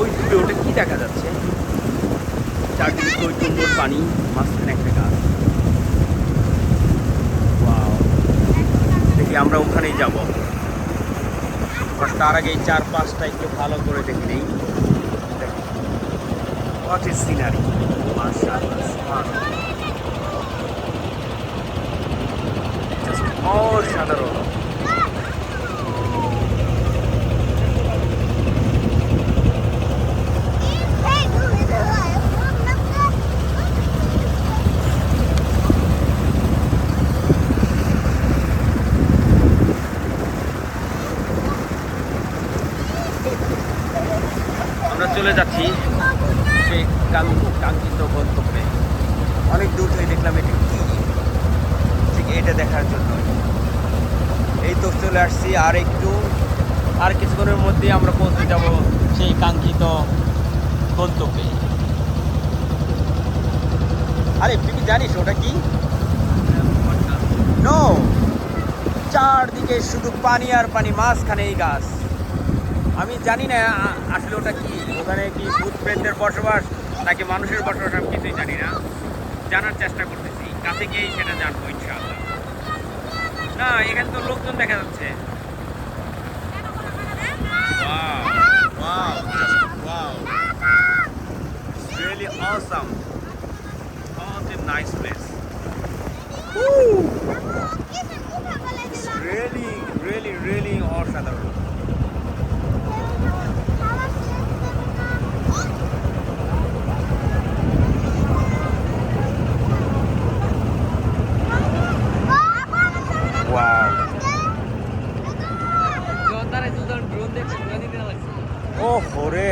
ওই দূরে ওটা কি দেখা যাচ্ছে? চারদিকে চৈতন্যর পানি, মাঝখানে একটা গাছ. দেখি আমরা ওখানেই যাব। তার আগে চার পাঁচটা একটু ভালো করে দেখি নেই। হোয়াট ইজ সিনারি অসাধারণ। আমরা চলে যাচ্ছি সেই কাঙ্ক্ষিত গন্তব্যে। অনেক দূর থেকে দেখলাম এটা কি? ঠিক এটা দেখার জন্য। এই তো চলে আসছি আর একটু। আর কিছুক্ষণের মধ্যে আমরা পৌঁছে যাব সেই কাঙ্ক্ষিত গন্তব্যে। আরে তুই কি জানিস ওটা কি? চারদিকে শুধু পানি আর পানি, মাঝখানে এই গাছ। আমি জানি না আসলে ওটা কি ওখানে কি ভূত প্রেতদের বসবাস নাকি মানুষের বসবাস আমি কিছুই জানি না জানার চেষ্টা করতেছি কাছে গিয়েই সেটা জানব ইনশাআল্লাহ না এখানে তো লোকজন দেখা যাচ্ছে Wow, wow, just wow. It's really awesome. What a nice place. Woo! It's really, really, really অসাধারণ Wow. ও হরে